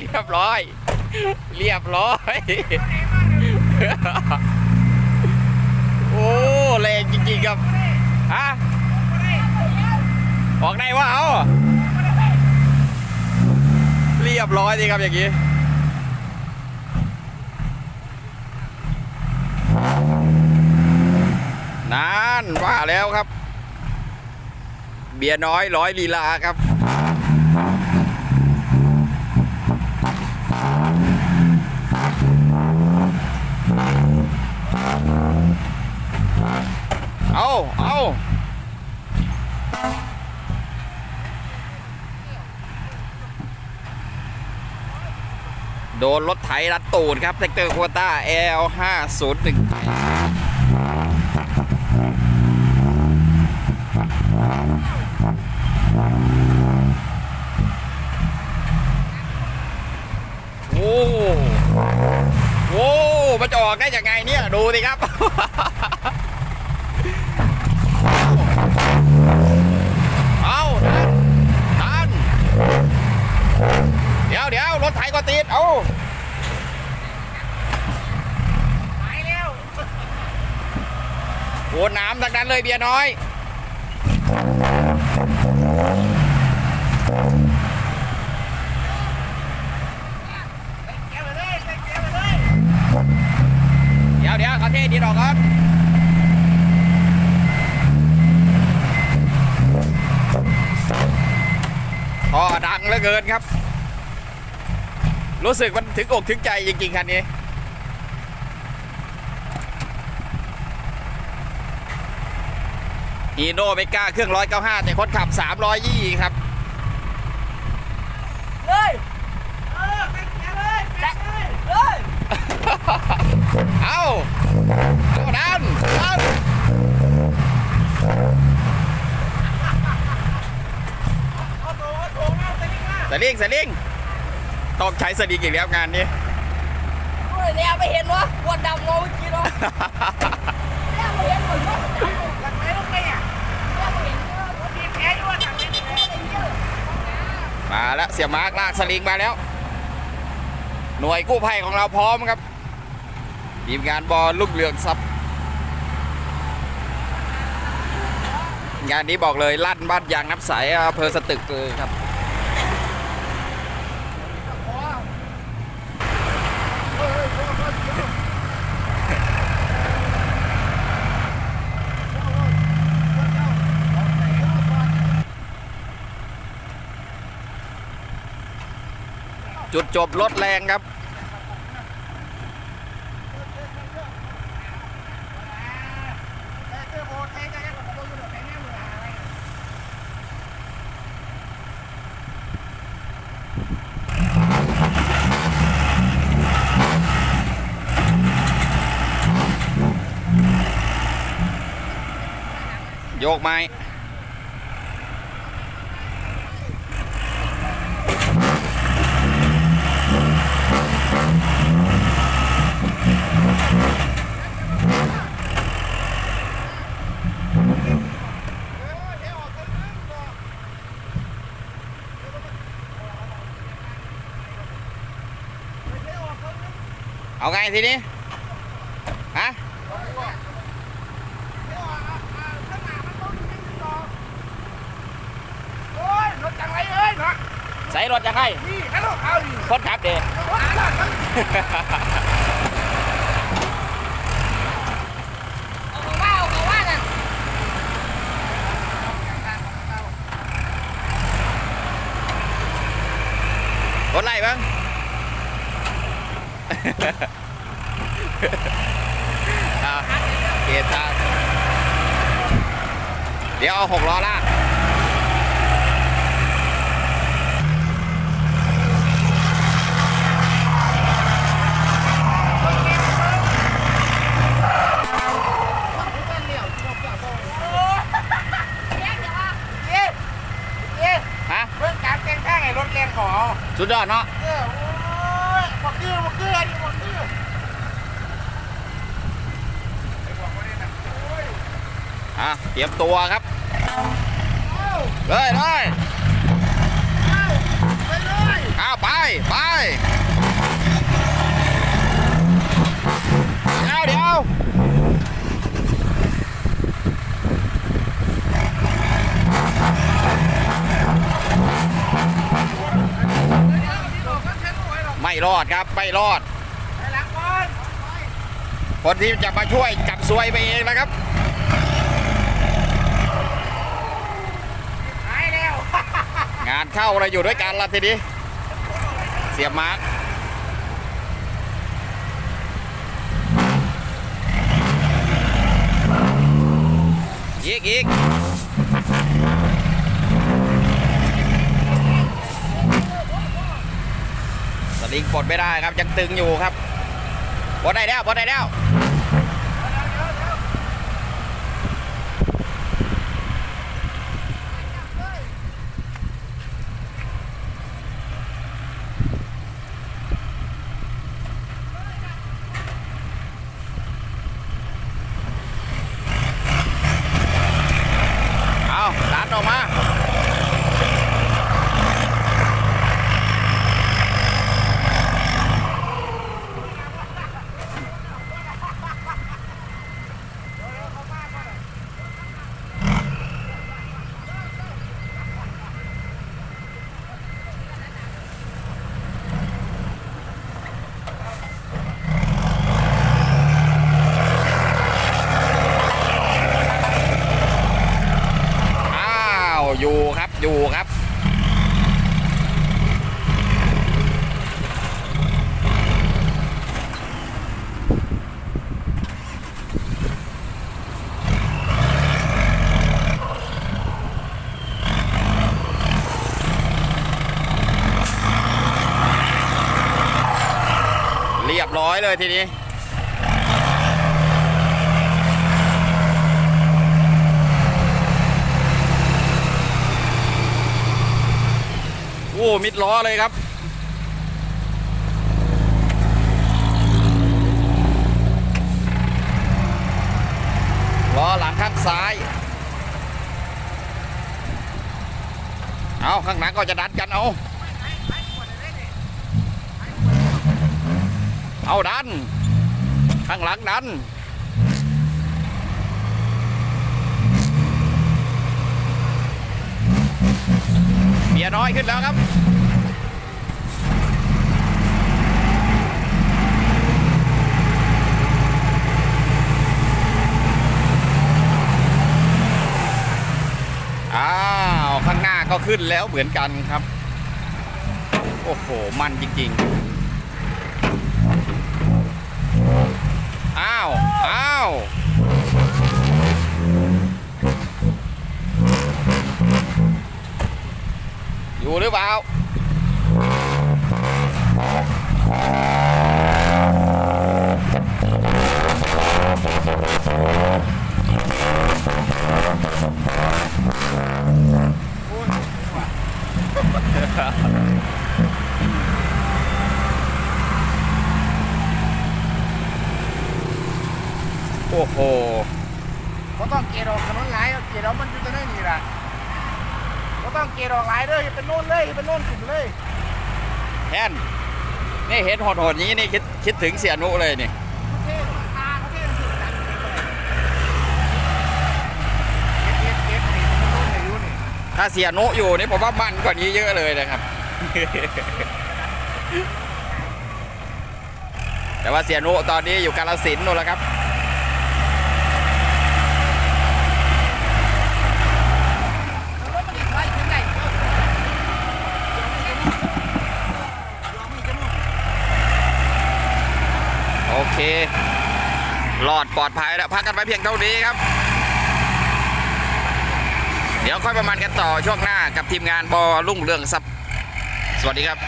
เรียบร้อย เรียบร้อย โอ้แรงจริงๆครับฮะออกได้วะเอาเรียบร้อยดีครับอย่างนี้นานว่าแล้วครับ เบียร์น้อยร้อยลีลาครับ เอาเอาโดนรถไถรัดตูดครับแท็กเตอร์โควต้า L 5 0 1 โอ้โหมันจะออกได้ยังไงเนี่ย ดูสิครับ เอาทันทันเดี๋ยวเดี๋ยวรถไถ ก็ติดเอาโอ้น้ำทั้งนั้นเลยเบียร์น้อย เดี๋ยวเดี๋ยวเขาเทดินออกก่อนท่อดังเหลือเกินครับ รู้สึกมันถึงอกถึงใจจริงๆคันนี้ อีโนเมก้าเครื่อง 195 แต่คนขับ300ยี่ครับ เลยเออไปแกเลยแกเลยเลยเอาเอาดันดันเอาตัวเอาตัวเอาตัวนี้มาสลิงสลิง ต้องใช้สลิงอีกแล้วงานนี้โอ้ยเนี่ยไม่เห็นวะปวดดำเงาเมื่อกี้เนาะเนี่ยไม่เห็นหมดวะหลังไหนลูกไปอะเนี่ยไม่เห็นเออรถมีแผลอยู่ว่าหลังไหนแผลอะไรเงี้ยมาแล้วเสียมาร์กลากสลิงมาแล้ว หน่วยกู้ภัยของเราพร้อมครับทีมงานบอลลูกเรืองซับงานนี้บอกเลยลั่นบ้านยางนับสายอำเภอสตึกเลยครับ จุดจบรถแรงครับ โยกไม้ เอาไงทีนี้ฮะใส่รถจะให้นี่ฮัลโหลคนขับเดรถไรทั้งเอาของว่าเอาว่าน่ะรถอะไรบ้าง เอาเกียร์ทางเดี๋ยวเอาหกล้อลากฮะเรื่องการแต่งข้างไอ้รถแรงขอสุดยอดเนาะเออโอ้ยบอกคือบอกคือนี่บอกคืออะเตรียมตัวครับเลยเลยไปเลยอ้าวไปไปเดี๋ยวเดี๋ยวไม่ รอดครับ ไม่รอดไปหลังก่อนคนที่จะมาช่วยจับซวยไปเองนะครับหายแล้วงานเข้าเราอยู่ด้วยกันละทีนี้เสียบมาร์กอีกอีก ลิงปลดไม่ได้ครับยังตึงอยู่ครับปลดได้แล้วปลดได้แล้วเอาดันออกมา อ้าว อยู่ครับ อยู่ครับ เรียบร้อย เลยทีนี้โอ้มิดล้อเลยครับ ล้อหลังข้างซ้าย เอาข้างหลังก็จะดันกันเอา เอาดัน ข้างหลังดันเมียน้อยขึ้นแล้วครับอ้าวข้างหน้าก็ขึ้นแล้วเหมือนกันครับ โอ้โห มันจริง ๆ อ้าว อ้าว อยู่หรือเปล่า โอ้โหก็ต้องเกลียดออกถนนหลายเอาเกลียดเอามันอยู่ตรงนี้นี่ล่ะก็ต้องเกลียดออกหลายเลยเป็นโน่นเลยเป็นโน่นขึ้นเลยแทนนี่เห็นหดๆอย่างนี้นี่คิดคิดถึงเสียนุเลยนี่เขาเท่ตาเขาเท่สุดจังเกลียดเกลียดเกลียดนี่มันโน่นเลยอยู่นี่ถ้าเสียนุอยู่นี่ผมว่ามันกว่านี้เยอะเลยนะครับ แต่ว่าเสียนุตอนนี้อยู่กาลสินธุ์นู่นแล้วครับ แล้วรถมันอีกไล่ขึ้นได้เอ้ายอมมีจมูก โอเค รอดปลอดภัยแล้วพักกันไปเพียงเท่านี้ครับ เดี๋ยวค่อยประมาณกันต่อช่วงหน้ากับทีมงานบอลุ่งเรื่องซับสวัสดีครับ